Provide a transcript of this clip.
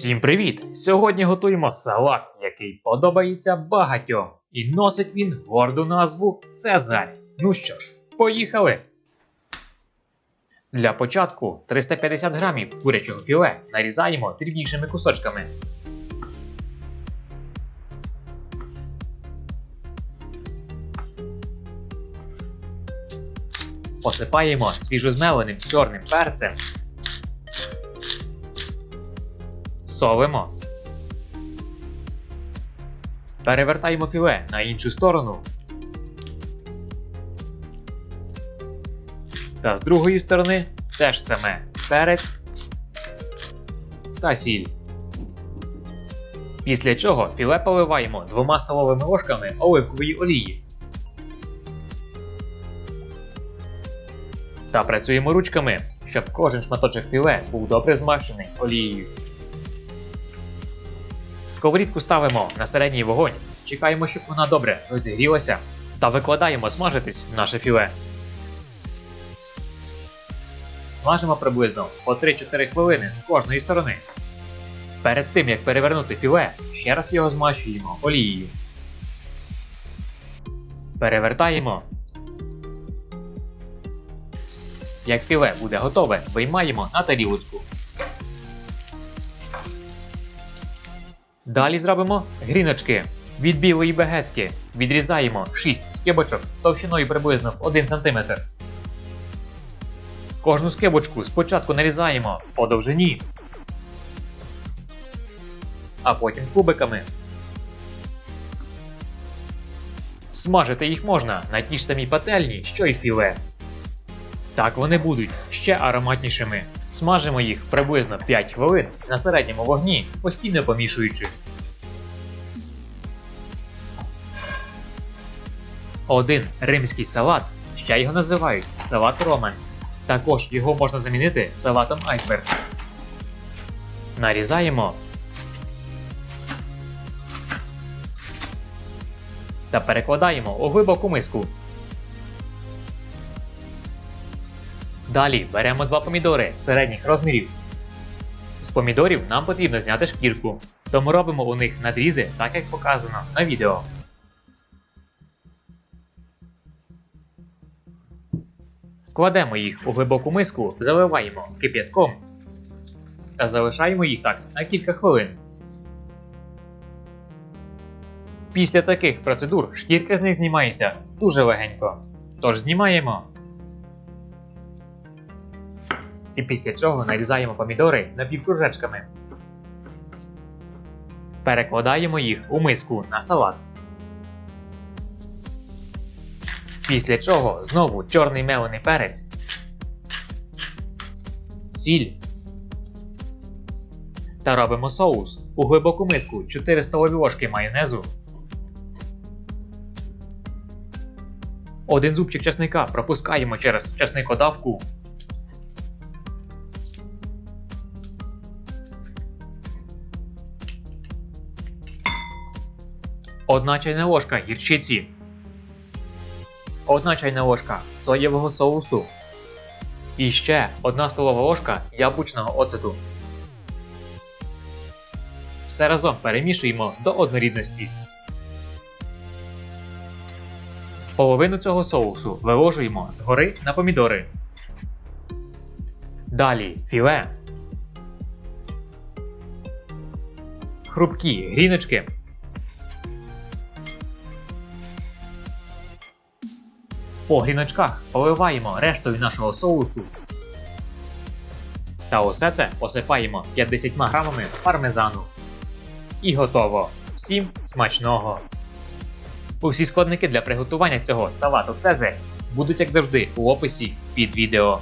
Всім привіт! Сьогодні готуємо салат, який подобається багатьом, і носить він горду назву Цезарь. Ну що ж, поїхали! Для початку 350 грамів курячого філе нарізаємо дрібнішими кусочками. Посипаємо свіжозмеленим чорним перцем Солимо. Перевертаємо філе на іншу сторону. Та з другої сторони теж саме перець та сіль. Після чого філе поливаємо двома столовими ложками оливкової олії. Та працюємо ручками, щоб кожен шматочок філе був добре змащений олією. Сковорідку ставимо на середній вогонь, чекаємо, щоб вона добре розігрілася, та викладаємо смажитись в наше філе. Смажимо приблизно по 3-4 хвилини з кожної сторони. Перед тим як перевернути філе, ще раз його змащуємо олією. Перевертаємо. Як філе буде готове, виймаємо на тарілочку. Далі зробимо гріночки. Від білої багетки відрізаємо 6 скибочок товщиною приблизно в 1 см. Кожну скибочку спочатку нарізаємо по довжині, а потім кубиками. Смажити їх можна на тій ж самій пательні, що й філе. Так вони будуть ще ароматнішими. Смажимо їх приблизно 5 хвилин на середньому вогні, постійно помішуючи. Один римський салат, ще його називають салат Роман. Також його можна замінити салатом айсберг. Нарізаємо та перекладаємо у глибоку миску. Далі беремо два помідори середніх розмірів. З помідорів нам потрібно зняти шкірку, тому робимо у них надрізи так як показано на відео. Кладемо їх у глибоку миску, заливаємо кип'ятком та залишаємо їх так на кілька хвилин. Після таких процедур шкірка з них знімається дуже легенько. Тож знімаємо. І після чого нарізаємо помідори напівкружечками. Перекладаємо їх у миску на салат. Після чого знову чорний мелений перець, сіль та робимо соус у глибоку миску 4 столові ложки майонезу, один зубчик чесника пропускаємо через чесникодавку. Одна чайна ложка гірчиці. Одна чайна ложка соєвого соусу. І ще одна столова ложка яблучного оцету. Все разом перемішуємо до однорідності. Половину цього соусу виложуємо згори на помідори. Далі філе. Хрупкі гріночки. По гріночках поливаємо рештою нашого соусу. Та усе це посипаємо 50 грамами пармезану. І готово. Всім смачного! Усі складники для приготування цього салату Цезарь будуть, як завжди, у описі під відео.